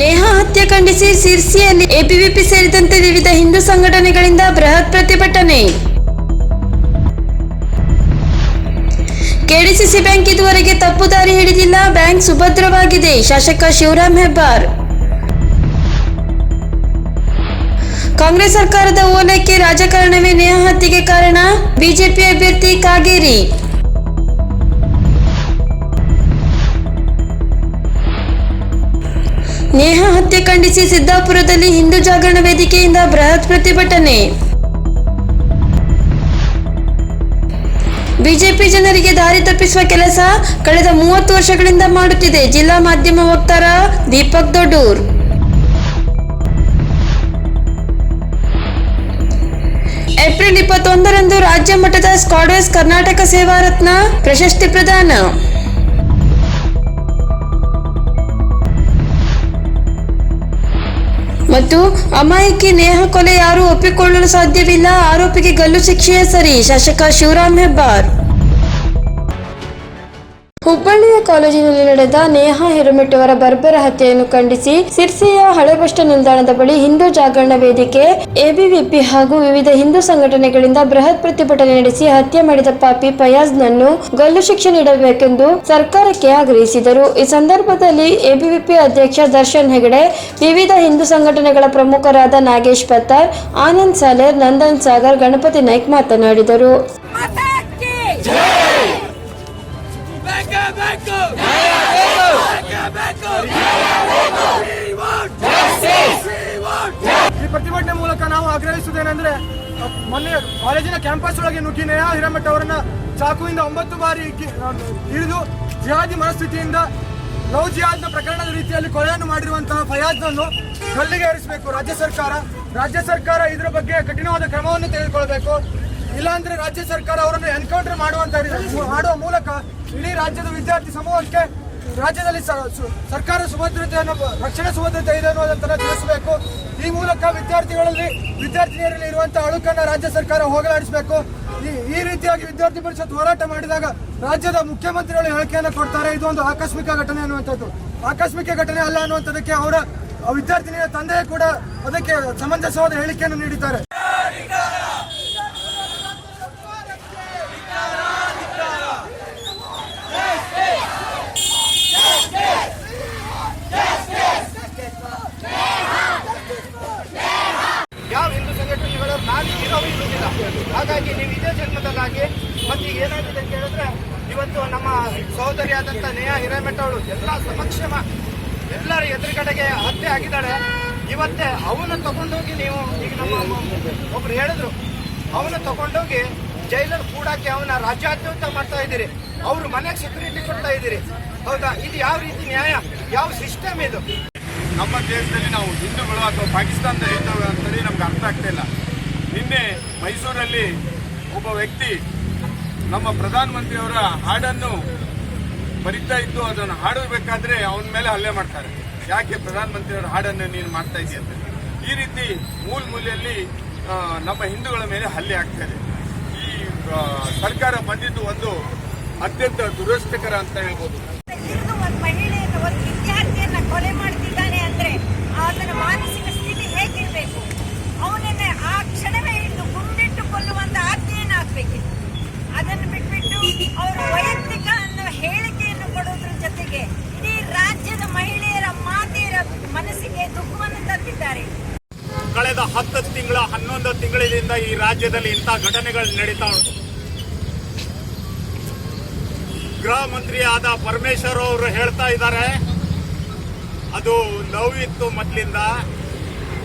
ನೇಹಾ ಹತ್ಯೆ ಖಂಡಿಸಿ ಸಿರ್ಸಿಯಲ್ಲಿ ಎಬಿವಿಪಿ ಸೇರಿದಂತೆ ವಿವಿಧ ಹಿಂದೂ ಸಂಘಟನೆಗಳಿಂದ ಬೃಹತ್ ಪ್ರತಿಭಟನೆ. ಕೆಡಿಸಿಸಿ ಬ್ಯಾಂಕ್ ಇದುವರೆಗೆ ತಪ್ಪು ದಾರಿ ಹಿಡಿದಿಲ್ಲ, ಬ್ಯಾಂಕ್ ಸುಭದ್ರವಾಗಿದೆ, ಶಾಸಕ ಶಿವರಾಮ್ ಹೆಬ್ಬಾರ್. ಕಾಂಗ್ರೆಸ್ ಸರ್ಕಾರದ ಓಲೈಕೆ ರಾಜಕಾರಣವೇ ನೇಹ ಹತ್ಯೆಗೆ ಕಾರಣ, ಬಿಜೆಪಿ ಅಭ್ಯರ್ಥಿ ಕಾಗೇರಿ. ನೇಹಾ ಹತ್ಯೆ ಖಂಡಿಸಿ ಸಿದ್ದಾಪುರದಲ್ಲಿ ಹಿಂದೂ ಜಾಗರಣ ವೇದಿಕೆಯಿಂದ ಬೃಹತ್ ಪ್ರತಿಭಟನೆ. ಬಿಜೆಪಿ ಜನರಿಗೆ ದಾರಿ ತಪ್ಪಿಸುವ ಕೆಲಸ ಕಳೆದ ಮೂವತ್ತು ವರ್ಷಗಳಿಂದ ಮಾಡುತ್ತಿದೆ. ಜಿಲ್ಲಾ ಮಾಧ್ಯಮ ವಕ್ತಾರ ದೀಪಕ್ ದೊಡ್ಡೂರ್. ಏಪ್ರಿಲ್ ಇಪ್ಪತ್ತೊಂದರಂದು ರಾಜ್ಯ ಮಟ್ಟದ ಸ್ಕಾಡ್ವೇಸ್ ಕರ್ನಾಟಕ ಸೇವಾ ರತ್ನ ಪ್ರಶಸ್ತಿ ಪ್ರದಾನ. ಮತ್ತು ಅಮಾಯಕಿ ನೇಹ ಕೊಲೆ ಯಾರೂ ಒಪ್ಪಿಕೊಳ್ಳಲು ಸಾಧ್ಯವಿಲ್ಲ. ಆರೋಪಿಗೆ ಗಲ್ಲು ಶಿಕ್ಷೆಯೇ ಸರಿ. ಶಾಸಕ ಶಿವರಾಮ್ ಹೆಬ್ಬಾರ್. ಹುಬ್ಬಳ್ಳಿಯ ಕಾಲೇಜಿನಲ್ಲಿ ನಡೆದ ನೇಹಾ ಹಿರಮಿಟ್ ಅವರ ಬರ್ಬರ ಹತ್ಯೆಯನ್ನು ಖಂಡಿಸಿ ಸಿರ್ಸೆಯ ಹಳೆ ಬಸ್ ಸ್ಟಾಂಡ್ ನಿಲ್ದಾಣದ ಬಳಿ ಹಿಂದೂ ಜಾಗರಣ ವೇದಿಕೆ ಎಬಿವಿಪಿ ಹಾಗೂ ವಿವಿಧ ಹಿಂದೂ ಸಂಘಟನೆಗಳಿಂದ ಬೃಹತ್ ಪ್ರತಿಭಟನೆ ನಡೆಸಿ ಹತ್ಯೆ ಮಾಡಿದ ಪಾಪಿ ಫಯಾಜ್ನನ್ನು ಗಲ್ಲು ಶಿಕ್ಷೆ ನೀಡಬೇಕೆಂದು ಸರ್ಕಾರಕ್ಕೆ ಆಗ್ರಹಿಸಿದರು. ಈ ಸಂದರ್ಭದಲ್ಲಿ ಎಬಿವಿಪಿ ಅಧ್ಯಕ್ಷ ದರ್ಶನ್ ಹೆಗಡೆ ವಿವಿಧ ಹಿಂದೂ ಸಂಘಟನೆಗಳ ಪ್ರಮುಖರಾದ ನಾಗೇಶ್ ಪತ್ತಾರ್ ಆನಂದ್ ಸಾಲೇರ್ ನಂದನ್ ಸಾಗರ್ ಗಣಪತಿ ನಾಯ್ಕ್ ಮಾತನಾಡಿದರು. ಆಗ್ರಹಿಸುವುದೇನೆಂದ್ರೆ ಮೊನ್ನೆ ಕಾಲೇಜಿನ ಕ್ಯಾಂಪಸ್ ಒಳಗೆ ನುಗ್ಗಿ ನೇಹಾ ಹಿರೇಮಠ ಅವರನ್ನ ಚಾಕುವಿಂದ ಒಂಬತ್ತು ಬಾರಿ ಹಿಡಿದು ಜಿಹಾದಿ ಮನಸ್ಥಿತಿಯಿಂದ ಲವ್ ಜಿಹಾದ್ನ ಪ್ರಕರಣದ ರೀತಿಯಲ್ಲಿ ಕೊಲೆಯನ್ನು ಮಾಡಿರುವಂತಹ ಫಯಾಜ್ನನ್ನು ಗಲ್ಲಿಗೆ ಏರಿಸಬೇಕು. ರಾಜ್ಯ ಸರ್ಕಾರ ರಾಜ್ಯ ಸರ್ಕಾರ ಇದರ ಬಗ್ಗೆ ಕಠಿಣವಾದ ಕ್ರಮವನ್ನು ತೆಗೆದುಕೊಳ್ಬೇಕು. ಇಲ್ಲಾಂದ್ರೆ ರಾಜ್ಯ ಸರ್ಕಾರ ಅವರನ್ನು ಎನ್ಕೌಂಟರ್ ಮಾಡುವಂತ ಮಾಡುವ ಮೂಲಕ ಇಡೀ ರಾಜ್ಯದ ವಿದ್ಯಾರ್ಥಿ ಸಮೂಹಕ್ಕೆ ರಾಜ್ಯದಲ್ಲಿ ಸರ್ಕಾರ ಸುಭದ್ರತೆಯನ್ನು, ರಕ್ಷಣಾ ಸುಭದ್ರತೆ ಇದೆ ಅನ್ನೋದನ್ನ ತಿಳಿಸಬೇಕು. ಈ ಮೂಲಕ ವಿದ್ಯಾರ್ಥಿಗಳಲ್ಲಿ, ವಿದ್ಯಾರ್ಥಿನಿಯರಲ್ಲಿ ಇರುವಂತಹ ಅಳುಕನ್ನ ರಾಜ್ಯ ಸರ್ಕಾರ ಹೋಗಲಾಡಿಸಬೇಕು. ಈ ಈ ರೀತಿಯಾಗಿ ವಿದ್ಯಾರ್ಥಿ ಪರಿಷತ್ ಹೋರಾಟ ಮಾಡಿದಾಗ ರಾಜ್ಯದ ಮುಖ್ಯಮಂತ್ರಿಗಳು ಹೇಳಿಕೆಯನ್ನು ಕೊಡ್ತಾರೆ. ಇದು ಒಂದು ಆಕಸ್ಮಿಕ ಘಟನೆ ಅನ್ನುವಂಥದ್ದು. ಆಕಸ್ಮಿಕ ಘಟನೆ ಅಲ್ಲ ಅನ್ನುವಂಥದ್ದಕ್ಕೆ ಅವರ ವಿದ್ಯಾರ್ಥಿನಿಯ ತಂದೆ ಕೂಡ ಅದಕ್ಕೆ ಸಮಂಜಸವಾದ ಹೇಳಿಕೆಯನ್ನು ನೀಡಿದ್ದಾರೆ ಯಾವ ಹಿಂದೂ ಸಂಘಟನೆಗಳು ನಾನು ಇರೋ ಇರುವುದಿಲ್ಲ ಹಾಗಾಗಿ ನೀವು ಇದೇ ಜನ್ಮದಲ್ಲಾಗಿ ಮತ್ತೆ ಈಗ ಏನಾಗಿದೆ ಅಂತ ಹೇಳಿದ್ರೆ ಇವತ್ತು ನಮ್ಮ ಸಹೋದರಿಯಾದಂಥ ನೇಹಾ ಹಿರೇಮಠ ಅವಳು ಎಲ್ಲ ಸಮಕ್ಷಮ ಎಲ್ಲರ ಎದುರುಗಡೆಗೆ ಹತ್ಯೆ ಆಗಿದ್ದಾಳೆ. ಇವತ್ತೇ ಅವನ್ನ ತಗೊಂಡೋಗಿ ನೀವು ಈಗ ನಮ್ಮ ಒಬ್ರು ಹೇಳಿದ್ರು. ಅವನ್ನ ತಗೊಂಡೋಗಿ ಜೈಲಲ್ಲಿ ಕೂಡಕ್ಕೆ ಅವನ ರಾಜ್ಯಾದ್ಯಂತ ಮಾಡ್ತಾ ಇದ್ದೀರಿ. ಅವ್ರ ಮನೆಗೆ ಸೆಕ್ಯೂರಿಟಿ ಕೊಡ್ತಾ ಇದ್ದೀರಿ. ಹೌದಾ? ಇದು ಯಾವ ರೀತಿ ನ್ಯಾಯ? ಯಾವ ಸಿಸ್ಟಮ್ ಇದು? ನಮ್ಮ ದೇಶದಲ್ಲಿ ನಾವು ಹಿಂದೂಗಳು ಅಥವಾ ಪಾಕಿಸ್ತಾನದ ಇದ್ದವು ಅಂತೇಳಿ ನಮ್ಗೆ ಅರ್ಥ ಆಗ್ತಾ ಇಲ್ಲ. ನಿನ್ನೆ ಮೈಸೂರಲ್ಲಿ ಒಬ್ಬ ವ್ಯಕ್ತಿ ನಮ್ಮ ಪ್ರಧಾನಮಂತ್ರಿಯವರ ಹಾಡನ್ನು ಬರಿತಾ ಇದ್ದು ಅದನ್ನು ಹಾಡಬೇಕಾದ್ರೆ ಅವನ ಮೇಲೆ ಹಲ್ಲೆ ಮಾಡ್ತಾರೆ. ಯಾಕೆ ಪ್ರಧಾನಮಂತ್ರಿಯವರ ಹಾಡನ್ನು ನೀನು ಮಾಡ್ತಾ ಇದೆಯಾ ಅಂತ. ಈ ರೀತಿ ಮೂಲ ಮೂಲೆಯಲ್ಲಿ ನಮ್ಮ ಹಿಂದೂಗಳ ಮೇಲೆ ಹಲ್ಲೆ ಆಗ್ತಾ ಇದೆ. ಈ ಸರ್ಕಾರ ಬಂದಿದ್ದು ಒಂದು ಅತ್ಯಂತ ದುರಸ್ತಕರ ಅಂತ ಹೇಳ್ಬೋದು ಇನ್ನು ಒಂದು ಮಹಿಳೆಯನ್ನು ಒಂದು ವಿದ್ಯಾರ್ಥಿಯನ್ನ ಕೊಲೆ ಮಾಡ್ತಿದ್ದಾನೆ ಅಂದ್ರೆ ಆತನ ಮಾನಸಿಕ ಸ್ಥಿತಿ ಹೇಗಿರ್ಬೇಕು ಅವನನ್ನ ಆ ಕ್ಷಣವೇ ಹಿಡಿದು ಗುಂಡಿಟ್ಟು ಕೊಲ್ಲುವಂತ ಆಜ್ಞೆಯನ್ನು ಹಾಕ್ಬೇಕಿತ್ತು ಅದನ್ನು ಬಿಟ್ಬಿಟ್ಟು ಅವರು ವೈಯಕ್ತಿಕ ಅನ್ನೋ ಹೇಳಿಕೆಯನ್ನು ಕೊಡೋದ್ರ ಜೊತೆಗೆ ಇಡೀ ರಾಜ್ಯದ ಮಹಿಳೆಯರ ಮಾತೆಯರ ಮನಸ್ಸಿಗೆ ದುಃಖವನ್ನು ತಂದಿದ್ದಾರೆ ಕಳೆದ ಹನ್ನೊಂದು ತಿಂಗಳಿನಿಂದ ಈ ರಾಜ್ಯದಲ್ಲಿ ಇಂಥ ಘಟನೆಗಳು ನಡೀತಾ ಉಂಟು. ಗೃಹ ಮಂತ್ರಿ ಆದ ಪರಮೇಶ್ವರ್ ಅವರು ಹೇಳ್ತಾ ಇದ್ದಾರೆ, ಅದು ನೋವಿತ್ತು ಮೊದಲಿಂದ.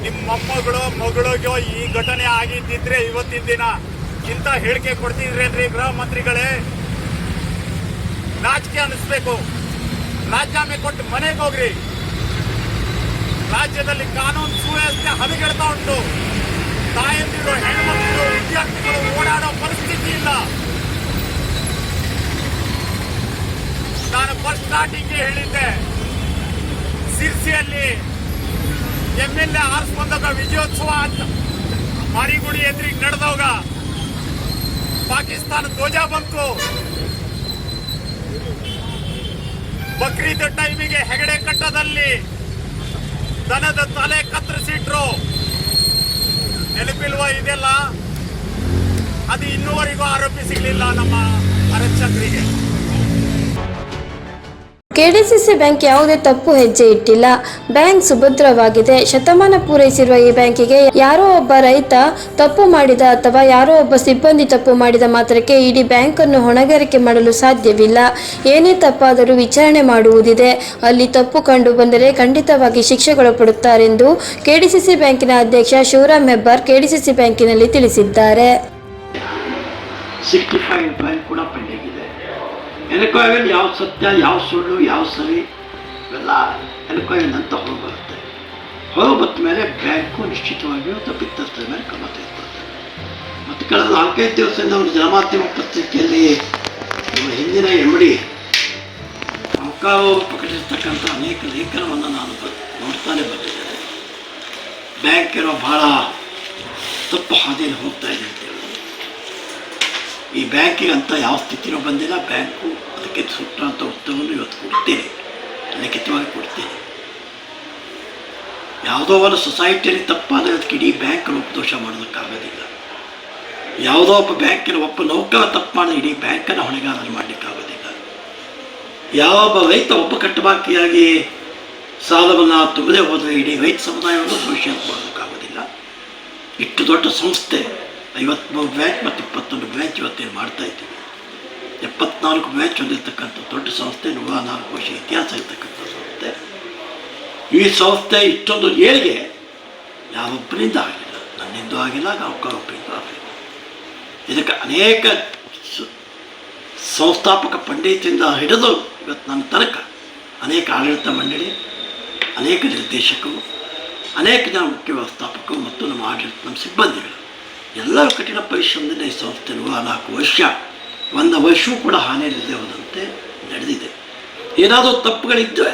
ನಿಮ್ಮ ಮೊಮ್ಮಗಳು ಮಗಳಿಗೋ ಈ ಘಟನೆ ಆಗಿದ್ದಿದ್ರೆ ಇವತ್ತಿನ ದಿನ ಇಂಥ ಹೇಳಿಕೆ ಕೊಡ್ತಿದ್ರೇನ್ರಿ ಗೃಹ ಮಂತ್ರಿಗಳೇ? ನಾಚಿಕೆ ಅನ್ನಿಸ್ಬೇಕು ರಾಜೀನಾಮೆ ಕೊಟ್ಟು ಮನೆಗೆ ಹೋಗ್ರಿ. ರಾಜ್ಯದಲ್ಲಿ ಕಾನೂನು ಸುವ್ಯವಸ್ಥೆ ಹದಗೆಡ್ತಾ ಉಂಟು. ತಾಯಂದಿರು ಹೆಣ್ಮಕ್ಳು ವಿದ್ಯಾರ್ಥಿಗಳು ಓಡಾಡೋ ಪರಿಸ್ಥಿತಿ ಇಲ್ಲ ನಾನು ಫಸ್ಟ್ ಸ್ಟಾರ್ಟಿಂಗ್ ಹೇಳಿದ್ದೆ. ಸಿರ್ಸಿಯಲ್ಲಿ ಎಂ ಎಲ್ ಎ ಆರಿಸ್ಕೊಂಡಾಗ ವಿಜಯೋತ್ಸವ ಅಂತ. ಮಾರಿಗುಡಿ ಎದುರಿಗೆ ನಡೆದವಾಗ ಪಾಕಿಸ್ತಾನ ಧ್ವಜ ಬಂತು. ಬಕ್ರೀದ್ ಟೈಮಿಗೆ ಹೆಗಡೆ ಕಟ್ಟದಲ್ಲಿ ದನದ ತಲೆ ಕತ್ತರಿಸಿಟ್ರು. ನೆನಪಿಲ್ವಾ ಇದೆಲ್ಲ? ಅದು ಇನ್ನೂವರೆಗೂ ಆರೋಪಿ ಸಿಗಲಿಲ್ಲ ನಮ್ಮ ಆರಕ್ಷಕರಿಗೆ ಕೆಡಿಸಿಸಿ ಬ್ಯಾಂಕ್ ಯಾವುದೇ ತಪ್ಪು ಹೆಜ್ಜೆ ಇಟ್ಟಿಲ್ಲ. ಬ್ಯಾಂಕ್ ಸುಭದ್ರವಾಗಿದೆ. ಶತಮಾನ ಪೂರೈಸಿರುವ ಈ ಬ್ಯಾಂಕಿಗೆ ಯಾರೋ ಒಬ್ಬ ರೈತ ತಪ್ಪು ಮಾಡಿದ ಅಥವಾ ಯಾರೋ ಒಬ್ಬ ಸಿಬ್ಬಂದಿ ತಪ್ಪು ಮಾಡಿದ ಮಾತ್ರಕ್ಕೆ ಇಡೀ ಬ್ಯಾಂಕ್ ಅನ್ನು ಹೊಣೆಗಾರಿಕೆ ಮಾಡಲು ಸಾಧ್ಯವಿಲ್ಲ. ಏನೇ ತಪ್ಪಾದರೂ ವಿಚಾರಣೆ ಮಾಡುವುದಿದೆ. ಅಲ್ಲಿ ತಪ್ಪು ಕಂಡು ಬಂದರೆ ಖಂಡಿತವಾಗಿ ಶಿಕ್ಷೆಗೊಳಪಡುತ್ತಾರೆಂದು ಕೆಡಿಸಿಸಿ ಬ್ಯಾಂಕಿನ ಅಧ್ಯಕ್ಷ ಶಿವರಾಮ್ ಹೆಬ್ಬಾರ್ ಕೆಡಿಸಿಸಿ ಬ್ಯಾಂಕಿನಲ್ಲಿ ತಿಳಿಸಿದ್ದಾರೆ ಸಿಕ್ಸ್ಟಿ ಫೈವ್ ಫೈಲ್ ಕೂಡ ಪೆಂಡಿಂಗ್ ಇದೆ ಎನ್ಕ್ವೈರಿಯಲ್ಲಿ ಯಾವ ಸತ್ಯ, ಯಾವ ಸುಳ್ಳು, ಯಾವ ಸರಿ? ಇವೆಲ್ಲ ಎನ್ಕ್ವೈರಿ ನಂತರ ಹೊರ ಬರುತ್ತೆ. ಹೊರಗೆ ಬಂದ ಮೇಲೆ ಬ್ಯಾಂಕು ನಿಶ್ಚಿತವಾಗಿಯೂ ತಪ್ಪಿತಸ್ಥರ ಮೇಲೆ ಕ್ರಮ ತೆಗೆದುಕೊಳ್ತಾರೆ ಮತ್ತು ಕಳೆದ ನಾಲ್ಕೈದು ದಿವಸದಿಂದ ಒಂದು ಜನಮಾಧ್ಯಮ ಪತ್ರಿಕೆಯಲ್ಲಿ ನಮ್ಮ ಹಿಂದಿನ ಎಂ ಡಿ ಅವರು ಪ್ರಕಟಿಸ್ತಕ್ಕಂಥ ಅನೇಕ ಲೇಖನವನ್ನು ನಾನು ಬ- ನೋಡ್ತಾನೆ ಬಂದಿದ್ದೇನೆ. ಬ್ಯಾಂಕ್ ಏನೋ ಭಾಳ ತಪ್ಪು ಹಾದಿಯಲ್ಲಿ ಹೋಗ್ತಾ ಇದೆ ಅಂತ ಹೇಳೋದು ಈ ಬ್ಯಾಂಕಿಗೆ ಅಂತ ಯಾವ ಸ್ಥಿತಿನೂ ಬಂದಿಲ್ಲ. ಬ್ಯಾಂಕು ಅದಕ್ಕೆ ಸೂಕ್ತವಾದ ಉತ್ತರವನ್ನು ಇವತ್ತು ಕೊಡ್ತೇನೆ. ಲಿಖಿತವಾಗಿ ಕೊಡ್ತೇನೆ. ಯಾವುದೋ ಒಂದು ಸೊಸೈಟಿಯಲ್ಲಿ ತಪ್ಪಾದ ಅದಕ್ಕೆ ಇಡೀ ಬ್ಯಾಂಕ್ ರೂಪದೋಷ ಮಾಡೋದಕ್ಕಾಗೋದಿಲ್ಲ. ಯಾವುದೋ ಒಬ್ಬ ಬ್ಯಾಂಕಿನ ಒಬ್ಬ ನೌಕರ ತಪ್ಪು ಇಡೀ ಬ್ಯಾಂಕನ್ನು ಹೊಣೆಗಾರರು ಮಾಡಲಿಕ್ಕಾಗೋದಿಲ್ಲ. ಯಾವೊಬ್ಬ ರೈತ ಒಬ್ಬ ಕಟ್ಟುಬಾಕಿಯಾಗಿ ಸಾಲವನ್ನು ತುಂಬದೇ ಹೋದರೆ ಇಡೀ ರೈತ ಸಮುದಾಯವನ್ನು ಭವಿಷ್ಯ ಮಾಡೋದಕ್ಕಾಗೋದಿಲ್ಲ. ಇಷ್ಟು ದೊಡ್ಡ ಸಂಸ್ಥೆ ಐವತ್ತ್ಮೂರು ಬ್ಯಾಂಚ್ ಮತ್ತು ಇಪ್ಪತ್ತೊಂದು ಬ್ಯಾಂಚ್ ಇವತ್ತೇನು ಮಾಡ್ತಾ ಇದ್ದೀವಿ. ಎಪ್ಪತ್ನಾಲ್ಕು ಬ್ಯಾಂಚ್ ಹೊಂದಿರತಕ್ಕಂಥ ದೊಡ್ಡ ಸಂಸ್ಥೆ, ನೂರ ನಾಲ್ಕು ವರ್ಷ ಇತಿಹಾಸ ಇರತಕ್ಕಂಥ ಸಂಸ್ಥೆ. ಈ ಸಂಸ್ಥೆ ಇಷ್ಟೊಂದು ಏಳಿಗೆ ಯಾವೊಬ್ಬರಿಂದ ಆಗಿಲ್ಲ. ನನ್ನಿಂದೂ ಆಗಿಲ್ಲ ಒಬ್ಬರಿಂದ ಆಗಿಲ್ಲ. ಇದಕ್ಕೆ ಅನೇಕ ಸಂಸ್ಥಾಪಕ ಪಂಡಿತರಿಂದ ಹಿಡಿದು ಇವತ್ತು ನನ್ನ ತನಕ ಅನೇಕ ಆಡಳಿತ ಮಂಡಳಿ, ಅನೇಕ ನಿರ್ದೇಶಕರು, ಅನೇಕ ಜನ ಮುಖ್ಯ ವ್ಯವಸ್ಥಾಪಕರು ಮತ್ತು ನಮ್ಮ ಆಡಳಿತ ನಮ್ಮ ಸಿಬ್ಬಂದಿಗಳು. ಎಲ್ಲರೂ ಕಠಿಣ ಪರಿಶ್ರಮದಿಂದ ಈ ಸಂಸ್ಥೆ ಆ ನಾಲ್ಕು ವರ್ಷ, ಒಂದು ವರ್ಷವೂ ಕೂಡ ಹಾನಿಯಿಲ್ಲದೆ ಹೋದಂತೆ ನಡೆದಿದೆ. ಏನಾದರೂ ತಪ್ಪುಗಳಿದ್ದರೆ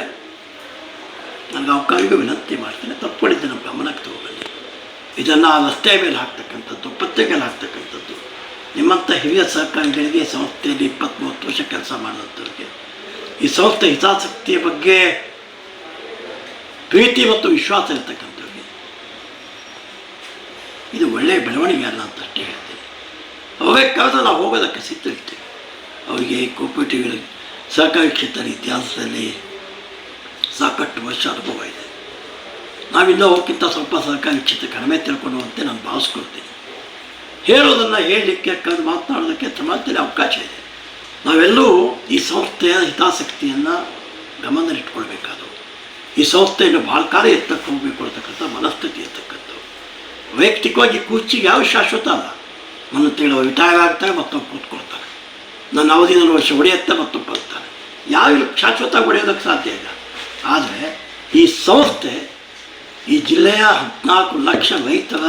ನನಗೆ ಅವಕಾಶ ವಿನಂತಿ ಮಾಡ್ತೇನೆ. ತಪ್ಪುಗಳಿದ್ದ ನಮ್ಮ ಗಮನಕ್ಕೆ ತಗೊಬನ್ನಿ ಇದನ್ನು ಆ ರಸ್ತೆ ಮೇಲೆ ಹಾಕ್ತಕ್ಕಂಥದ್ದು ಪತ್ರಿಕೆಯಲ್ಲಿ ಹಾಕ್ತಕ್ಕಂಥದ್ದು. ನಿಮ್ಮಂಥ ಹಿರಿಯ ಸಹಕಾರಿಗಳಿಗೆ ಈ ಸಂಸ್ಥೆಯಲ್ಲಿ ಇಪ್ಪತ್ತ್ಮೂವತ್ತು ವರ್ಷ ಕೆಲಸ ಮಾಡಿದಂಥವ್ರಿಗೆ ಈ ಸಂಸ್ಥೆ ಹಿತಾಸಕ್ತಿಯ ಬಗ್ಗೆ ಪ್ರೀತಿ ಮತ್ತು ವಿಶ್ವಾಸ ಇರ್ತಕ್ಕಂಥವ್ರಿಗೆ ಇದು ಒಳ್ಳೆಯ ಬೆಳವಣಿಗೆ ಅಲ್ಲ ಅಂತ ಅಷ್ಟೇ ಹೇಳ್ತೀನಿ ಕರೆದು ನಾವು ಹೋಗೋದಕ್ಕೆ ಸಿದ್ಧರಿದ್ದೇವೆ ಅವರಿಗೆ ಕೋಪರೇಟಿವ್ ಸಹಕಾರಿ ಕ್ಷೇತ್ರ ಇತಿಹಾಸದಲ್ಲಿ ಸಾಕಷ್ಟು ವರ್ಷ ಅನುಭವ ಇದೆ. ನಾವಿನ್ನೂ ಅವಕ್ಕಿಂತ ಸ್ವಲ್ಪ ಸಹಕಾರಿ ಕ್ಷೇತ್ರ ಕಡಿಮೆ ತಿಳ್ಕೊಳ್ಳುವಂತೆ ನಾನು ಭಾವಿಸ್ಕೊಳ್ತೀನಿ. ಹೇಳೋದನ್ನು ಹೇಳಲಿಕ್ಕೆ ಕಂಡು ಮಾತನಾಡೋದಕ್ಕೆ ಸಮಾಜದಲ್ಲಿ ಅವಕಾಶ ಇದೆ. ನಾವೆಲ್ಲರೂ ಈ ಸಂಸ್ಥೆಯ ಹಿತಾಸಕ್ತಿಯನ್ನು ಗಮನದಲ್ಲಿಟ್ಕೊಳ್ಬೇಕಾದವು ಈ ಸಂಸ್ಥೆಯನ್ನು ಭಾಳ ಕಾಲ ಎತ್ತಕ್ಕೆ ಹೋಗಬೇಕು ಅಂತಕ್ಕಂಥ ಮನಸ್ಥಿತಿ ಇರ್ತಕ್ಕಂಥದ್ದು ವೈಯಕ್ತಿಕವಾಗಿ ಕುರ್ಚಿಗೆ ಯಾವ ಶಾಶ್ವತ ಅಲ್ಲ. ನನ್ನ ತಿಂಗಳು ರಿಟೈರ್ ಆಗ್ತಾರೆ ಮತ್ತೊಮ್ಮೆ ಕೂತ್ಕೊಳ್ತಾರೆ. ನನ್ನ ಅವಧಿ ನನ್ನ ವರ್ಷ ಹೊಡೆಯುತ್ತೆ ಮತ್ತೊಬ್ಬ ಬರ್ತಾನೆ ಯಾವ ಶಾಶ್ವತ ಹೊಡೆಯೋದಕ್ಕೆ ಸಾಧ್ಯ ಇಲ್ಲ. ಆದರೆ ಈ ಸಂಸ್ಥೆ, ಈ ಜಿಲ್ಲೆಯ ಹದಿನಾಲ್ಕು ಲಕ್ಷ ರೈತರ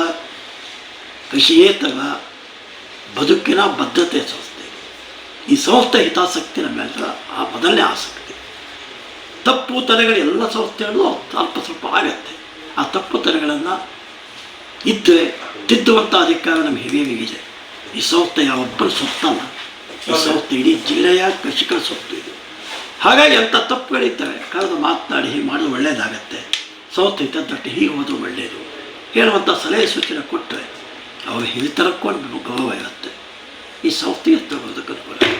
ಕೃಷಿಯೇತರ ಬದುಕಿನ ಬದ್ಧತೆ ಸಂಸ್ಥೆ. ಈ ಸಂಸ್ಥೆ ಹಿತಾಸಕ್ತಿ ಮೇಲೆ ಆ ಮೊದಲನೇ ಆಸಕ್ತಿ. ತಪ್ಪು ತಲೆಗಳು ಎಲ್ಲ ಸಂಸ್ಥೆಗಳು ಅಲ್ಪ ಸ್ವಲ್ಪ ಆಗತ್ತೆ. ಆ ತಪ್ಪು ತಲೆಗಳನ್ನು ಇದ್ದರೆ ತಿದ್ದುವಂಥ ಅಧಿಕಾರ ನಮ್ಮ ಹಿರಿಯರಿಗಿದೆ ಈ ಸಂಸ್ಥೆ ಯಾವೊಬ್ಬರು ಸೊತ್ತಲ್ಲ ಈ ಸಂಸ್ಥೆ ಇಡೀ ಜಿಲ್ಲೆಯ ಕೃಷಿಕರ ಸೊತ್ತು ಇದು. ಹಾಗಾಗಿ ಅಂಥ ತಪ್ಪುಗಳಿರ್ತವೆ ಕರೆದು ಮಾತನಾಡಿ ಹೀಗೆ ಮಾಡೋದು ಒಳ್ಳೆಯದಾಗತ್ತೆ ಸಂಸ್ಥೆ ಇದ್ದಷ್ಟು ಹೀಗೆ ಹೋದರೂ ಒಳ್ಳೆಯದು ಹೇಳುವಂಥ ಸಲಹೆ ಸೂಚನೆ ಕೊಟ್ಟರೆ ಅವರು ಹಿರಿತರಕ್ಕೂ ಗೌರವ ಇರುತ್ತೆ. ಈ ಸಂಸ್ಥೆ ಎತ್ತ ಅನುಕೂಲ.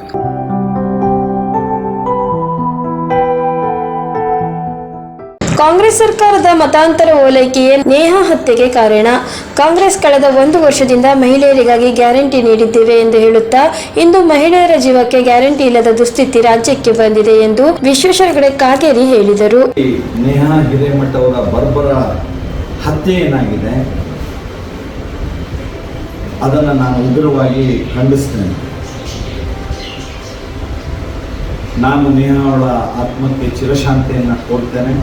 Congress ಸರ್ಕಾರದ ಮತಾಂತರ ಓಲೈಕೆಯೇ ನೇಹಾ ಹತ್ಯೆಗೆ ಕಾರಣ. ಕಾಂಗ್ರೆಸ್ ಕಳೆದ ಒಂದು ವರ್ಷದಿಂದ ಮಹಿಳೆಯರಿಗಾಗಿ ಗ್ಯಾರಂಟಿ ನೀಡಿದ್ದೇವೆ ಎಂದು ಹೇಳುತ್ತಾ, ಇಂದು ಮಹಿಳೆಯರ ಜೀವಕ್ಕೆ ಗ್ಯಾರಂಟಿ ಇಲ್ಲದ ದುಸ್ಥಿತಿ ರಾಜ್ಯಕ್ಕೆ ಬಂದಿದೆ ಎಂದು ವಿಶ್ವೇಶ್ವರ ಕಾಗೇರಿ ಹೇಳಿದರು. ನೇಹಾ ಹಿರೇಮಠ ಅವರ ಬರ್ಬರ ಹತ್ಯೆ ಏನಾಗಿದೆ? ಅದನ್ನು ನಾನು ಉಗ್ರವಾಗಿ ಖಂಡಿಸ್ತೇನೆ. ನಾನು ನೇಹ ಅವಳ ಆತ್ಮಕ್ಕೆ ಚಿರಶಾಂತಿಯನ್ನು ಕೋರ್ತೇನೆ.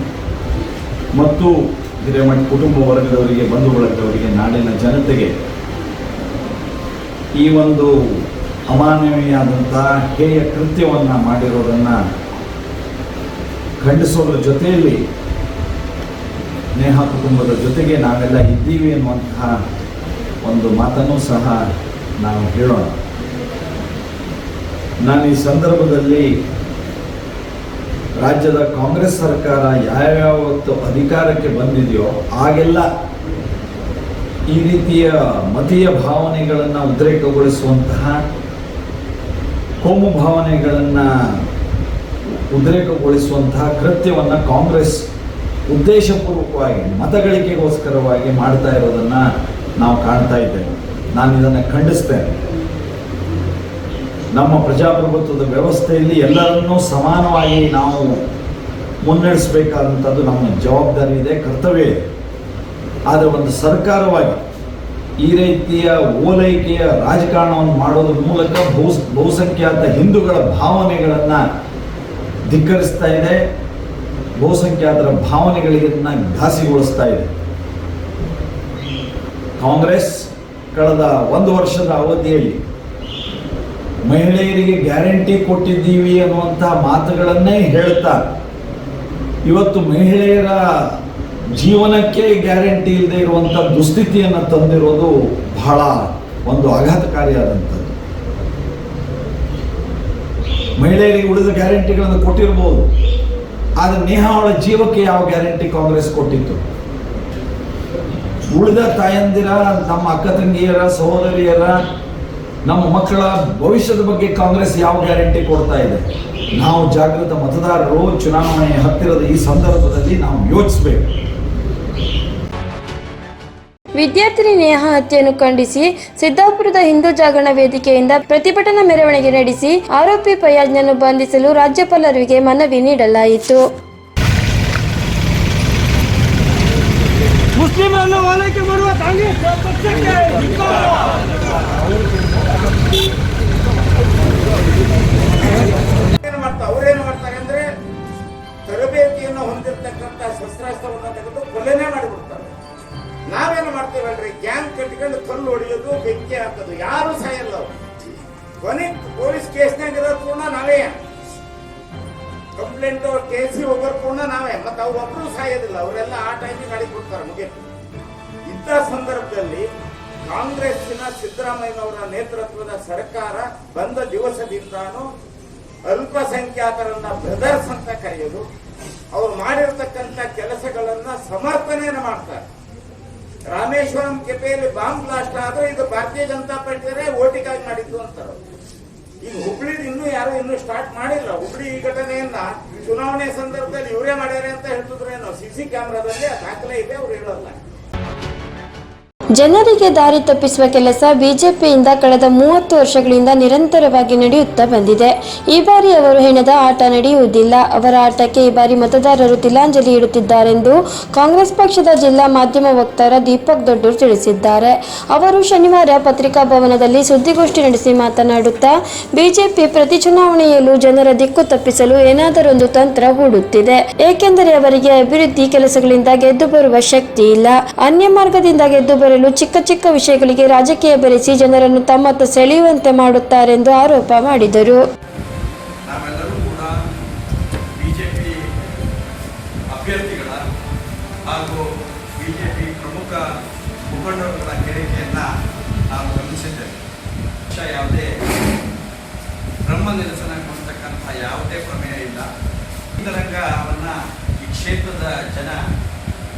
ಮತ್ತು ಹಿರೇಮಠ ಕುಟುಂಬ ವರ್ಗದವರಿಗೆ, ಬಂಧು ಬಳಗದವರಿಗೆ ನಾಡಿನ ಜನತೆಗೆ ಈ ಒಂದು ಅಮಾನವೀಯಾದಂಥ ಹೇಯ ಕೃತ್ಯವನ್ನು ಮಾಡಿರೋದನ್ನು ಖಂಡಿಸೋದ್ರ ಜೊತೆಯಲ್ಲಿ ನೇಹ ಕುಟುಂಬದ ಜೊತೆಗೆ ನಾವೆಲ್ಲ ಇದ್ದೀವಿ ಅನ್ನುವಂತಹ ಒಂದು ಮಾತನ್ನು ಸಹ ನಾವು ಹೇಳೋಣ. ನಾನು ಈ ಸಂದರ್ಭದಲ್ಲಿ ರಾಜ್ಯದ ಕಾಂಗ್ರೆಸ್ ಸರ್ಕಾರ ಯಾವ್ಯಾವತ್ತು ಅಧಿಕಾರಕ್ಕೆ ಬಂದಿದೆಯೋ ಆಗೆಲ್ಲ ಈ ರೀತಿಯ ಮತೀಯ ಭಾವನೆಗಳನ್ನು ಉದ್ರೇಕಗೊಳಿಸುವಂತಹ ಕೋಮು ಭಾವನೆಗಳನ್ನು ಉದ್ರೇಕಗೊಳಿಸುವಂತಹ ಕೃತ್ಯವನ್ನು ಕಾಂಗ್ರೆಸ್ ಉದ್ದೇಶಪೂರ್ವಕವಾಗಿ, ಮತಗಳಿಕೆಗೋಸ್ಕರವಾಗಿ ಮಾಡ್ತಾ ಇರೋದನ್ನು ನಾವು ಕಾಣ್ತಾ ಇದ್ದೇವೆ. ನಾನು ಇದನ್ನು ಖಂಡಿಸ್ತೇನೆ. ನಮ್ಮ ಪ್ರಜಾಪ್ರಭುತ್ವದ ವ್ಯವಸ್ಥೆಯಲ್ಲಿ ಎಲ್ಲರನ್ನೂ ಸಮಾನವಾಗಿ ನಾವು ಮುನ್ನಡೆಸಬೇಕಾದಂಥದ್ದು ನಮ್ಮ ಜವಾಬ್ದಾರಿ ಇದೆ, ಕರ್ತವ್ಯ ಇದೆ. ಆದರೆ ಒಂದು ಸರ್ಕಾರವಾಗಿ ಈ ರೀತಿಯ ಓಲೈಕೆಯ ರಾಜಕಾರಣವನ್ನು ಮಾಡೋದ್ರ ಮೂಲಕ ಬಹು, ಬಹುಸಂಖ್ಯಾತ ಹಿಂದೂಗಳ ಭಾವನೆಗಳನ್ನು ಧಿಕ್ಕರಿಸ್ತಾ ಇದೆ, ಬಹುಸಂಖ್ಯಾತರ ಭಾವನೆಗಳಿಗೆ ಘಾಸಿಗೊಳಿಸ್ತಾ ಇದೆ. ಕಾಂಗ್ರೆಸ್ ಕಳೆದ ಒಂದು ವರ್ಷದ ಅವಧಿಯಲ್ಲಿ ಮಹಿಳೆಯರಿಗೆ ಗ್ಯಾರಂಟಿ ಕೊಟ್ಟಿದ್ದೀವಿ ಅನ್ನುವಂಥ ಮಾತುಗಳನ್ನೇ ಹೇಳ್ತಾ ಇವತ್ತು ಮಹಿಳೆಯರ ಜೀವನಕ್ಕೆ ಗ್ಯಾರಂಟಿ ಇಲ್ಲದೆ ಇರುವಂಥ ದುಸ್ಥಿತಿಯನ್ನು ತಂದಿರೋದು ಬಹಳ ಒಂದು ಆಘಾತಕಾರಿಯಾದಂಥದ್ದು. ಮಹಿಳೆಯರಿಗೆ ಉಳಿದ ಗ್ಯಾರಂಟಿಗಳನ್ನು ಕೊಟ್ಟಿರ್ಬೋದು. ಆದರೆ ನೇಹ ಅವಳ ಜೀವಕ್ಕೆ ಯಾವ ಗ್ಯಾರಂಟಿ ಕಾಂಗ್ರೆಸ್ ಕೊಟ್ಟಿತ್ತು? ಉಳಿದ ತಾಯಂದಿರ, ನಮ್ಮ ಅಕ್ಕ ತಂಗಿಯರ, ಸಹೋದರಿಯರ ನಮ್ಮ ಮಕ್ಕಳ ಭವಿಷ್ಯದ ಬಗ್ಗೆ ಕಾಂಗ್ರೆಸ್ ಯಾವ ಗ್ಯಾರಂಟಿ ಕೊಡ್ತಾ ಇದೆ? ನಾವು ಜಾಗೃತ ಮತದಾರರು, ಚುನಾವಣೆ ಹತ್ತಿರದ ಈ ಸಂದರ್ಭದಲ್ಲಿ ನಾವು ಯೋಚಿಸಬೇಕು. ವಿದ್ಯಾರ್ಥಿನಿ ನೇಹ ಹತ್ಯೆಯನ್ನು ಖಂಡಿಸಿ ಸಿದ್ದಾಪುರದ ಹಿಂದೂ ಜಾಗರಣ ವೇದಿಕೆಯಿಂದ ಪ್ರತಿಭಟನಾ ಮೆರವಣಿಗೆ ನಡೆಸಿ ಆರೋಪಿ ಪಯಾಜ್ನನ್ನು ಬಂಧಿಸಲು ರಾಜ್ಯಪಾಲರಿಗೆ ಮನವಿ ನೀಡಲಾಯಿತು. ಮುಸ್ಲಿಮರನ್ನು ಓಲೈಕೆ ಮಾಡುವ ಕಾಂಗ್ರೆಸ್ ಪಕ್ಷಕ್ಕೆ. ಏನು ಮಾಡ್ತಾರೆ ಅವ್ರೇನು ಮಾಡ್ತಾರೆ ಅಂದ್ರೆ ತರಬೇತಿಯನ್ನು ಹೊಂದಿರತಕ್ಕಂತ ಶಸ್ತ್ರಾಸ್ತ್ರವನ್ನು ತೆಗೆದು ಕೊಲೆನೇ ಮಾಡಿಬಿಡ್ತಾರೆ. ನಾವೇನು ಮಾಡ್ತೀವಲ್ರಿ? ಗ್ಯಾಂಗ್ ಕಟ್ಕೊಂಡು ಕಲ್ಲು ಹೊಡೆಯೋದು ಬೆಂಕಿ ಹಾಕೋದು. ಯಾರು ಸಾಯಲ್ಲ ಅವ್ರು. ಕೊನೆ ಪೊಲೀಸ್ ಕೇಸ್ನಾಗ ಇರೋದು ಕೂಡ ನಾವೇ. ಕಂಪ್ಲೇಂಟ್ ಕೇಸಿ ಹೋಗೋರು ಕೂಡ ನಾವೇ. ಮತ್ತೆ ಅವ್ರು ಒಬ್ರು ಸಾಯೋದಿಲ್ಲ. ಅವರೆಲ್ಲ ಆ ಟೈಮಿಗೆ ಗಾಡಿ ಕೊಡ್ತಾರೆ ಮುಗಿತು ಇಂಥ ಸಂದರ್ಭದಲ್ಲಿ ಕಾಂಗ್ರೆಸ್ಸಿನ ಸಿದ್ದರಾಮಯ್ಯನವರ ನೇತೃತ್ವದ ಸರ್ಕಾರ ಬಂದ ದಿವಸದಿಂದಾನು ಅಲ್ಪಸಂಖ್ಯಾತರನ್ನ ಬ್ರದರ್ಸ್ ಅಂತ ಕರೆಯೋದು. ಅವ್ರು ಮಾಡಿರ್ತಕ್ಕಂಥ ಕೆಲಸಗಳನ್ನ ಸಮರ್ಥನೆಯನ್ನು ಮಾಡ್ತಾರೆ. ರಾಮೇಶ್ವರಂ ಕೆಪೆಯಲ್ಲಿ ಬಾಂಬ್ ಬ್ಲಾಸ್ಟ್ ಆದ್ರೆ ಇದು ಭಾರತೀಯ ಜನತಾ ಪಾರ್ಟಿಯವರೇ ಓಟಿಗಾಗಿ ಮಾಡಿದ್ದು ಅಂತಾರೆ. ಈಗ ಹುಬ್ಳಿ ಇನ್ನೂ ಯಾರು ಇನ್ನೂ ಸ್ಟಾರ್ಟ್ ಮಾಡಿಲ್ಲ. ಹುಬ್ಳಿ ಈ ಘಟನೆಯನ್ನ ಚುನಾವಣೆ ಸಂದರ್ಭದಲ್ಲಿ ಇವರೇ ಮಾಡ್ಯಾರೆ ಅಂತ ಹೇಳ್ತಿದ್ರೇನೋ ಸಿಸಿ ಕ್ಯಾಮ್ರಾದಲ್ಲಿ ಆ ದಾಖಲೆ ಇದೆ, ಅವ್ರು ಹೇಳಲ್ಲ. ಜನರಿಗೆ ದಾರಿ ತಪ್ಪಿಸುವ ಕೆಲಸ ಬಿಜೆಪಿಯಿಂದ ಕಳೆದ ಮೂವತ್ತು ವರ್ಷಗಳಿಂದ ನಿರಂತರವಾಗಿ ನಡೆಯುತ್ತಾ ಬಂದಿದೆ. ಈ ಬಾರಿ ಅವರು ಹೆಣದ ಆಟ ನಡೆಯುವುದಿಲ್ಲ. ಅವರ ಆಟಕ್ಕೆ ಈ ಬಾರಿ ಮತದಾರರು ತಿಲಾಂಜಲಿ ಇಡುತ್ತಿದ್ದಾರೆಂದು ಕಾಂಗ್ರೆಸ್ ಪಕ್ಷದ ಜಿಲ್ಲಾ ಮಾಧ್ಯಮ ವಕ್ತಾರ ದೀಪಕ್ ದೊಡ್ಡೂರ್ ತಿಳಿಸಿದ್ದಾರೆ. ಅವರು ಶನಿವಾರ ಪತ್ರಿಕಾ ಭವನದಲ್ಲಿ ಸುದ್ದಿಗೋಷ್ಠಿ ನಡೆಸಿ ಮಾತನಾಡುತ್ತಾ, ಬಿಜೆಪಿ ಪ್ರತಿ ಚುನಾವಣೆಯಲ್ಲೂ ಜನರ ದಿಕ್ಕು ತಪ್ಪಿಸಲು ಏನಾದರೊಂದು ತಂತ್ರ ಹೂಡುತ್ತಿದೆ. ಏಕೆಂದರೆ ಅವರಿಗೆ ಅಭಿವೃದ್ಧಿ ಕೆಲಸಗಳಿಂದ ಗೆದ್ದು ಬರುವ ಶಕ್ತಿ ಇಲ್ಲ. ಅನ್ಯ ಮಾರ್ಗದಿಂದ ಗೆದ್ದು ಬರಲು ಚಿಕ್ಕ ಚಿಕ್ಕ ವಿಷಯಗಳಿಗೆ ರಾಜಕೀಯ ಬೆರೆಸಿ ಜನರನ್ನು ತಮ್ಮತ್ತ ಸೆಳೆಯುವಂತೆ ಮಾಡುತ್ತಾರೆಂದು ಆರೋಪ ಮಾಡಿದರು. ಕ್ಷೇತ್ರದ ಜನ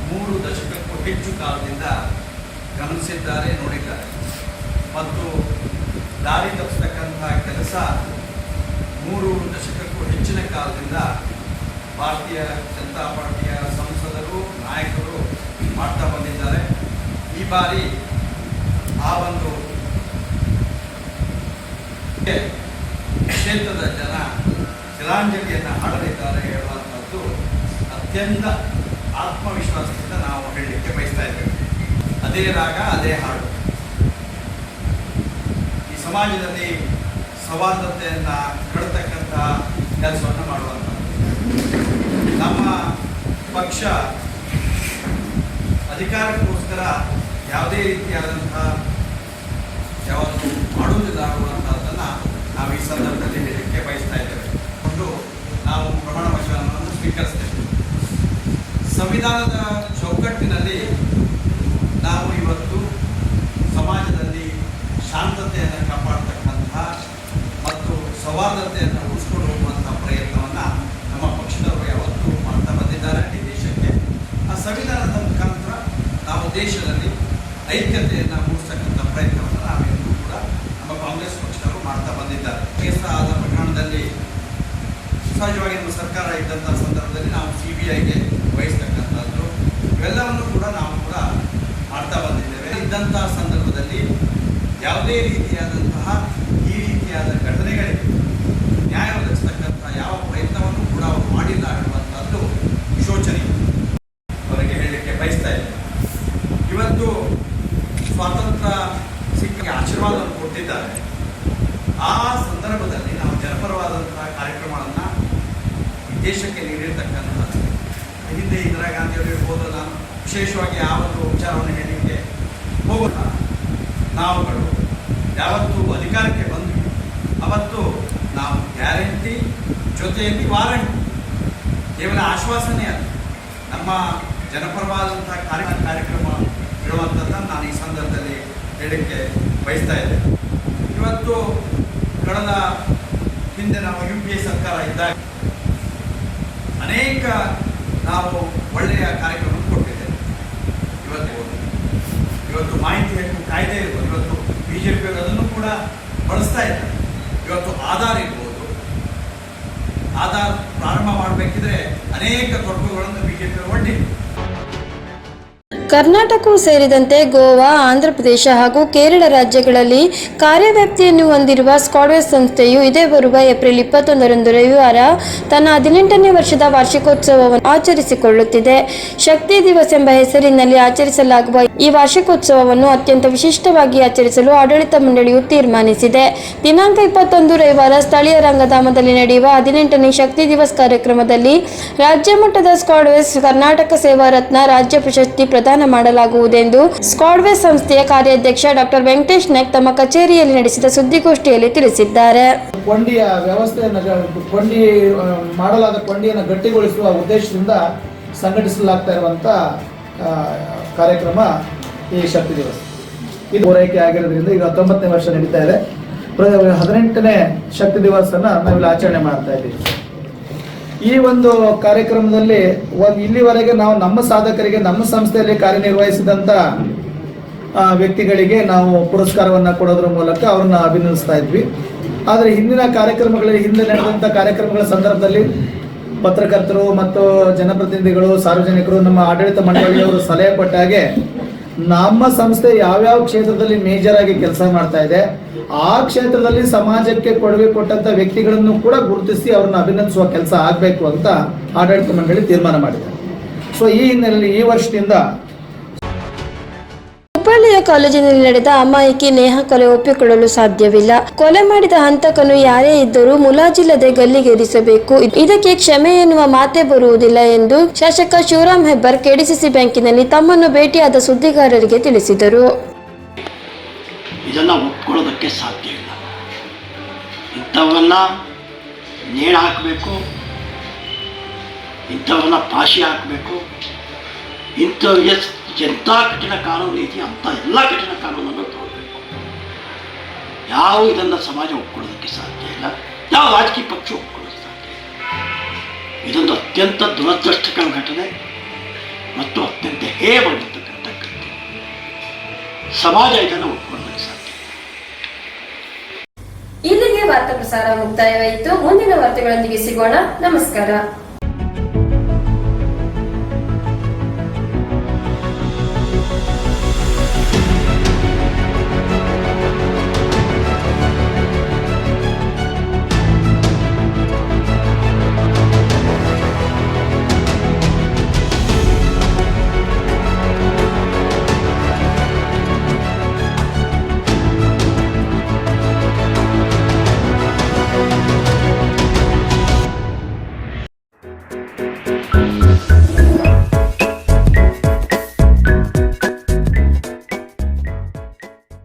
ಮೂರು ದಶಕಕ್ಕೂ ಹೆಚ್ಚು ಕಾಲದಿಂದ ಗಮನಿಸಿದ್ದಾರೆ, ನೋಡಿದ್ದಾರೆ. ಮತ್ತು ದಾರಿ ತಪ್ಪಿಸ್ತಕ್ಕಂಥ ಕೆಲಸ ಮೂರು ದಶಕಕ್ಕೂ ಹೆಚ್ಚಿನ ಕಾಲದಿಂದ ಭಾರತೀಯ ಜನತಾ ಪಾರ್ಟಿಯ ಸಂಸದರು, ನಾಯಕರು ಮಾಡ್ತಾ ಬಂದಿದ್ದಾರೆ. ಈ ಬಾರಿ ಆ ಒಂದು ಕ್ಷೇತ್ರದ ಜನ ಜಲಾಂಜಲಿಯನ್ನು ಹಾಡಲಿದ್ದಾರೆ ಹೇಳುವಂಥದ್ದು ಅತ್ಯಂತ ಆತ್ಮವಿಶ್ವಾಸದಿಂದ ನಾವು ಹೇಳಲಿಕ್ಕೆ ಬಯಸ್ತಾ ಇದ್ದೇವೆ. ಅದೇ ರಾಗ, ಅದೇ ಹಾಡು. ಈ ಸಮಾಜದಲ್ಲಿ ಸೌಹಾರ್ದತೆಯನ್ನು ಕಡತಕ್ಕಂಥ ಕೆಲಸವನ್ನು ಮಾಡುವಂಥ ನಮ್ಮ ಪಕ್ಷ ಅಧಿಕಾರಕ್ಕೋಸ್ಕರ ಯಾವುದೇ ರೀತಿಯಾದಂತಹ ಯಾವತ್ತು ಮಾಡುವುದಿಲ್ಲ ಅನ್ನುವಂಥದ್ದನ್ನು ನಾವು ಈ ಸಂದರ್ಭದಲ್ಲಿ ಹೇಳಲಿಕ್ಕೆ ಬಯಸ್ತಾ ಇದ್ದೇವೆ. ಒಂದು ನಾವು ಪ್ರಮಾಣ ವಚನವನ್ನು ಸ್ವೀಕರಿಸ್ತೇವೆ. ಸಂವಿಧಾನದ ಚೌಕಟ್ಟಿನಲ್ಲಿ ನಾವು ಇವತ್ತು ಸಮಾಜದಲ್ಲಿ ಶಾಂತತೆಯನ್ನು ಕಾಪಾಡ್ತಕ್ಕಂತಹ ಮತ್ತು ಸೌಹಾರ್ದತೆಯನ್ನು ಉಳಿಸ್ಕೊಂಡು ಹೋಗುವಂಥ ಪ್ರಯತ್ನವನ್ನು ನಮ್ಮ ಪಕ್ಷದವರು ಯಾವತ್ತೂ ಮಾಡ್ತಾ ಬಂದಿದ್ದಾರೆ ಈ ದೇಶಕ್ಕೆ. ಆ ಸಂವಿಧಾನದ ಮುಖಾಂತರ ನಾವು ದೇಶದಲ್ಲಿ ಐಕ್ಯತೆಯನ್ನು ಮೂಡಿಸ್ತಕ್ಕಂಥ ಪ್ರಯತ್ನವನ್ನು ನಾವೆಲ್ಲರೂ ಕೂಡ ನಮ್ಮ ಕಾಂಗ್ರೆಸ್ ಪಕ್ಷದವರು ಮಾಡ್ತಾ ಬಂದಿದ್ದಾರೆ. ಕೇಸ ಆದ ಪ್ರಕರಣದಲ್ಲಿ ಸಹಜವಾಗಿ ನಮ್ಮ ಸರ್ಕಾರ ಇದ್ದಂಥ ಸಂದರ್ಭದಲ್ಲಿ ನಾವು ಸಿ ಬಿ ಐಗೆ ವಹಿಸ್ತಕ್ಕಂಥದ್ದು. ಇವೆಲ್ಲವನ್ನು ಕೂಡ ನಾವು ಮಾಡ್ತಾ ಬಂದಿದ್ದೇವೆ. ಇದ್ದಂಥ ಸಂದರ್ಭದಲ್ಲಿ ಯಾವುದೇ ರೀತಿಯಾದಂತಹ ಈ ರೀತಿಯಾದ ಘಟನೆಗಳಿಗೆ ನ್ಯಾಯ ಒದಗಿಸ್ತಕ್ಕಂಥ ಯಾವ ಪ್ರಯತ್ನವನ್ನು ಕೂಡ ಅವರು ಮಾಡಿಲ್ಲ ಅನ್ನುವಂಥದ್ದು ಶೋಚನೆ ಅವರಿಗೆ ಹೇಳಲಿಕ್ಕೆ ಬಯಸ್ತಾ ಇದೆ ಇವತ್ತು ಸ್ವಾತಂತ್ರ್ಯ ಸಿಕ್ಕ ಆಶೀರ್ವಾದವನ್ನು ಕೊಟ್ಟಿದ್ದಾರೆ. ಆ ಸಂದರ್ಭದಲ್ಲಿ ನಾವು ಜನಪರವಾದಂತಹ ಕಾರ್ಯಕ್ರಮಗಳನ್ನು ದೇಶಕ್ಕೆ ನೀಡಿರ್ತಕ್ಕಂಥದ್ದು. ಹಿಂದೆ ಇಂದಿರಾ ಗಾಂಧಿಯವರು ಇರ್ಬೋದು ನಾನು ವಿಶೇಷವಾಗಿ ಆ ಒಂದು ವಿಚಾರವನ್ನು ಹೇಳಲಿಕ್ಕೆ ಹೋಗೋಣ ನಾವುಗಳು ಯಾವತ್ತು ಅಧಿಕಾರಕ್ಕೆ ಬಂದ್ವಿ. ಅವತ್ತು ನಾವು ಗ್ಯಾರಂಟಿ ಜೊತೆಯಲ್ಲಿ ವಾರಂಟಿ. ಕೇವಲ ಆಶ್ವಾಸನೆ ಅಲ್ಲ. ನಮ್ಮ ಜನಪರವಾದಂಥ ಕಾರ್ಯ ಕಾರ್ಯಕ್ರಮ ಇರುವಂಥದ್ದನ್ನು ನಾನು ಈ ಸಂದರ್ಭದಲ್ಲಿ ಹೇಳಕ್ಕೆ ಬಯಸ್ತಾ ಇದ್ದೇನೆ ಇವತ್ತು ಕಳೆದ ಹಿಂದೆ ನಾವು ಯು ಪಿ ಎ ಸರ್ಕಾರ ಇದ್ದಾಗ ಅನೇಕ ನಾವು ಒಳ್ಳೆಯ ಕಾರ್ಯಕ್ರಮ ಕೊಟ್ಟಿದ್ದೇವೆ ಇವತ್ತು ಇವತ್ತು ಮಾಹಿತಿ ಹಕ್ಕು ಕಾಯ್ದೆ ಇರ್ಬೋದು. ಇವತ್ತು ಬಿ ಜೆ ಪಿ ಅದನ್ನು ಕೂಡ ಬಳಸ್ತಾ ಇದ್ದಾರೆ. ಇವತ್ತು ಆಧಾರ್ ಇರ್ಬೋದು. ಆಧಾರ್ ಪ್ರಾರಂಭ ಮಾಡಬೇಕಿದ್ರೆ ಅನೇಕ ತೊಡಕುಗಳನ್ನು ಬಿ ಜೆ ಪಿ ಕರ್ನಾಟಕವೂ ಸೇರಿದಂತೆ ಗೋವಾ, ಆಂಧ್ರಪ್ರದೇಶ ಹಾಗೂ ಕೇರಳ ರಾಜ್ಯಗಳಲ್ಲಿ ಕಾರ್ಯವ್ಯಾಪ್ತಿಯನ್ನು ಹೊಂದಿರುವ ಸ್ಕಾಡ್ವೇಸ್ ಸಂಸ್ಥೆಯು ಇದೇ ಬರುವ ಏಪ್ರಿಲ್ ಇಪ್ಪತ್ತೊಂದರಂದು ರವಿವಾರ ತನ್ನ ಹದಿನೆಂಟನೇ ವರ್ಷದ ವಾರ್ಷಿಕೋತ್ಸವವನ್ನು ಆಚರಿಸಿಕೊಳ್ಳುತ್ತಿದೆ. ಶಕ್ತಿ ದಿವಸ್ ಎಂಬ ಹೆಸರಿನಲ್ಲಿ ಆಚರಿಸಲಾಗುವ ಈ ವಾರ್ಷಿಕೋತ್ಸವವನ್ನು ಅತ್ಯಂತ ವಿಶಿಷ್ಟವಾಗಿ ಆಚರಿಸಲು ಆಡಳಿತ ಮಂಡಳಿಯು ತೀರ್ಮಾನಿಸಿದೆ. ದಿನಾಂಕ ಇಪ್ಪತ್ತೊಂದು ರವಿವಾರ ಸ್ಥಳೀಯ ರಂಗಧಾಮದಲ್ಲಿ ನಡೆಯುವ ಹದಿನೆಂಟನೇ ಶಕ್ತಿ ದಿವಸ್ ಕಾರ್ಯಕ್ರಮದಲ್ಲಿ ರಾಜ್ಯ ಮಟ್ಟದ ಸ್ಕಾಡ್ವೇಸ್ ಕರ್ನಾಟಕ ಸೇವಾ ರತ್ನ ರಾಜ್ಯ ಪ್ರಶಸ್ತಿ ಪ್ರದಾನ ಮಾಡಲಾಗುವುದೆಂದು ಸ್ಕಾಡ್ವೇ ಸಂಸ್ಥೆಯ ಕಾರ್ಯಾಧ್ಯಕ್ಷ ಡಾಕ್ಟರ್ ವೆಂಕಟೇಶ್ ನಾಯ್ಕ್ ತಮ್ಮ ಕಚೇರಿಯಲ್ಲಿ ನಡೆಸಿದ ಸುದ್ದಿಗೋಷ್ಠಿಯಲ್ಲಿ ತಿಳಿಸಿದ್ದಾರೆ. ಕೊಂಡಿಯ ವ್ಯವಸ್ಥೆಯನ್ನು ಕೊಂಡಿ ಮಾಡಲಾದ ಕೊಂಡಿಯನ್ನು ಗಟ್ಟಿಗೊಳಿಸುವ ಉದ್ದೇಶದಿಂದ ಸಂಘಟಿಸಲಾಗ್ತಾ ಇರುವಂಥ ಕಾರ್ಯಕ್ರಮ ಈ ಶಕ್ತಿ ದಿವಸ. ಇದು ಪೂರೈಕೆ ಆಗಿರೋದ್ರಿಂದ ಈಗ ಹತ್ತೊಂಬತ್ತನೇ ವರ್ಷ ನಡೀತಾ ಇದೆ. ಹದಿನೆಂಟನೇ ಶಕ್ತಿ ದಿವಸನ ನಾವಿಲ್ಲಿ ಆಚರಣೆ ಮಾಡ್ತಾ ಇದ್ದೀವಿ. ಈ ಒಂದು ಕಾರ್ಯಕ್ರಮದಲ್ಲಿ ಒಂದು ಇಲ್ಲಿವರೆಗೆ ನಾವು ನಮ್ಮ ಸಾಧಕರಿಗೆ, ನಮ್ಮ ಸಂಸ್ಥೆಯಲ್ಲಿ ಕಾರ್ಯನಿರ್ವಹಿಸಿದಂಥ ವ್ಯಕ್ತಿಗಳಿಗೆ ನಾವು ಪುರಸ್ಕಾರವನ್ನ ಕೊಡೋದ್ರ ಮೂಲಕ ಅವ್ರನ್ನ ಅಭಿನಂದಿಸ್ತಾ ಇದ್ವಿ. ಆದರೆ ಹಿಂದಿನ ಕಾರ್ಯಕ್ರಮಗಳಲ್ಲಿ, ಹಿಂದೆ ನಡೆದಂಥ ಕಾರ್ಯಕ್ರಮಗಳ ಸಂದರ್ಭದಲ್ಲಿ ಪತ್ರಕರ್ತರು ಮತ್ತು ಜನಪ್ರತಿನಿಧಿಗಳು, ಸಾರ್ವಜನಿಕರು, ನಮ್ಮ ಆಡಳಿತ ಮಂಡಳಿಯವರು ಸಲಹೆ ಪಟ್ಟಾಗೆ ನಮ್ಮ ಸಂಸ್ಥೆ ಯಾವ್ಯಾವ ಕ್ಷೇತ್ರದಲ್ಲಿ ಮೇಜರ್ ಆಗಿ ಕೆಲಸ ಮಾಡ್ತಾ ಇದೆ, ಆ ಕ್ಷೇತ್ರದಲ್ಲಿ ಸಮಾಜಕ್ಕೆ ಕೊಡುಗೆ ಕೊಟ್ಟಂತ ವ್ಯಕ್ತಿಗಳನ್ನು ಕೂಡ ಗುರುತಿಸಿ ಅವ್ರನ್ನ ಅಭಿನಂದಿಸುವ ಕೆಲಸ ಆಗಬೇಕು ಅಂತ ಆಡಳಿತ ಮಂಡಳಿ ತೀರ್ಮಾನ ಮಾಡಿದೆ. ಸೊ ಈ ಹಿನ್ನೆಲೆಯಲ್ಲಿ ಈ ವರ್ಷದಿಂದ ಕಾಲೇಜಿನಲ್ಲಿ ನಡೆದ ಅಮಾಯಕಿ ನೇಹ ಕೊಲೆ ಒಪ್ಪಿಕೊಳ್ಳಲು ಸಾಧ್ಯವಿಲ್ಲ. ಕೊಲೆ ಮಾಡಿದ ಹಂತಕನು ಯಾರೇ ಇದ್ದರೂ ಮುಲಾಜಿಲ್ಲದೆ ಗಲ್ಲಿಗೇರಿಸಬೇಕು. ಇದಕ್ಕೆ ಕ್ಷಮೆ ಎನ್ನುವ ಮಾತೇ ಬರುವುದಿಲ್ಲ ಎಂದು ಶಾಸಕ ಶಿವರಾಮ್ ಹೆಬ್ಬಾರ್ ಕೆಡಿಸಿಸಿ ಬ್ಯಾಂಕಿನಲ್ಲಿ ತಮ್ಮನ್ನು ಭೇಟಿಯಾದ ಸುದ್ದಿಗಾರರಿಗೆ ತಿಳಿಸಿದರು. ಸಾಧ್ಯ ಇಲ್ಲ. ಇಂಥವನ್ನ ನೇಣು ಹಾಕಬೇಕು ಇಂಥವನ್ನ ಪಾಶಿ ಹಾಕಬೇಕು, ಇಂಥವ್ರಿಗೆ ಎಂಥ ಕಠಿಣ ಕಾನೂನು ಐತಿ, ಅಂಥ ಎಲ್ಲ ಕಠಿಣ ಕಾನೂನನ್ನು ತಗೊಳ್ಬೇಕು. ಯಾವ ಇದನ್ನು ಸಮಾಜ ಒಪ್ಕೊಳ್ಳೋದಕ್ಕೆ ಸಾಧ್ಯ ಇಲ್ಲ, ಯಾವ ರಾಜಕೀಯ ಪಕ್ಷ ಒಪ್ಕೊಳ್ಳೋದಕ್ಕೆ ಸಾಧ್ಯ ಇಲ್ಲ. ಇದೊಂದು ಅತ್ಯಂತ ದುರದೃಷ್ಟಕರ ಘಟನೆ ಮತ್ತು ಅತ್ಯಂತ ಹೇಯವಾಗಿರ್ತಕ್ಕಂಥ ಕೃತ್ಯ. ಸಮಾಜ ಇದನ್ನು ಒಪ್ಕೊಳ್ಳೋದಕ್ಕೆ ಸಾಧ್ಯ ಇಲ್ಲ. ಇಲ್ಲಿಗೆ ವಾರ್ತಾ ಪ್ರಸಾರ ಮುಕ್ತಾಯವಾಯಿತು. ಮುಂದಿನ ವಾರ್ತೆಗಳೊಂದಿಗೆ ಸಿಗೋಣ. ನಮಸ್ಕಾರ.